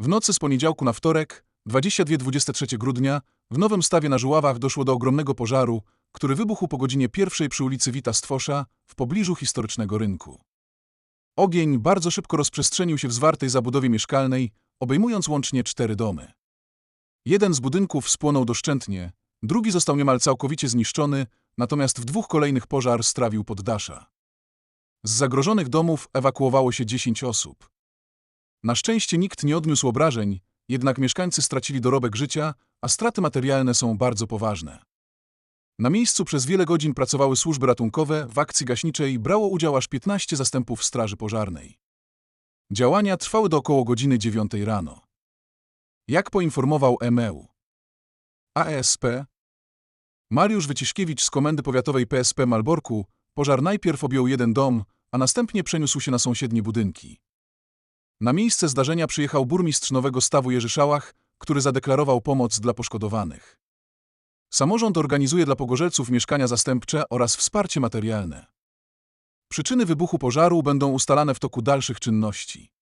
W nocy z poniedziałku na wtorek, 22-23 grudnia, w Nowym Stawie na Żuławach doszło do ogromnego pożaru, który wybuchł po godzinie pierwszej przy ulicy Wita Stwosza, w pobliżu historycznego rynku. Ogień bardzo szybko rozprzestrzenił się w zwartej zabudowie mieszkalnej, obejmując łącznie cztery domy. Jeden z budynków spłonął doszczętnie, drugi został niemal całkowicie zniszczony, natomiast w dwóch kolejnych pożar strawił poddasza. Z zagrożonych domów ewakuowało się 10 osób. Na szczęście nikt nie odniósł obrażeń, jednak mieszkańcy stracili dorobek życia, a straty materialne są bardzo poważne. Na miejscu przez wiele godzin pracowały służby ratunkowe, w akcji gaśniczej brało udział aż 15 zastępów straży pożarnej. Działania trwały do około godziny 9 rano. Jak poinformował EMEU ASP, Mariusz Wyciszkiewicz z Komendy Powiatowej PSP Malborku, pożar najpierw objął jeden dom, a następnie przeniósł się na sąsiednie budynki. Na miejsce zdarzenia przyjechał burmistrz Nowego Stawu Jerzy Szałach, który zadeklarował pomoc dla poszkodowanych. Samorząd organizuje dla pogorzelców mieszkania zastępcze oraz wsparcie materialne. Przyczyny wybuchu pożaru będą ustalane w toku dalszych czynności.